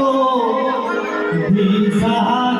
তো বিছানা আমার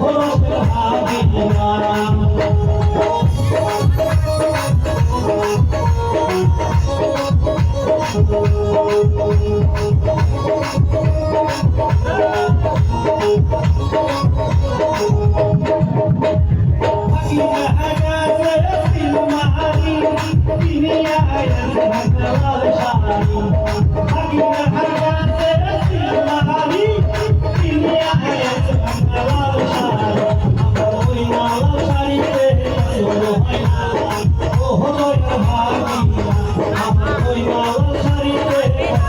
আইলো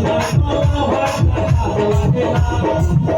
Thank you.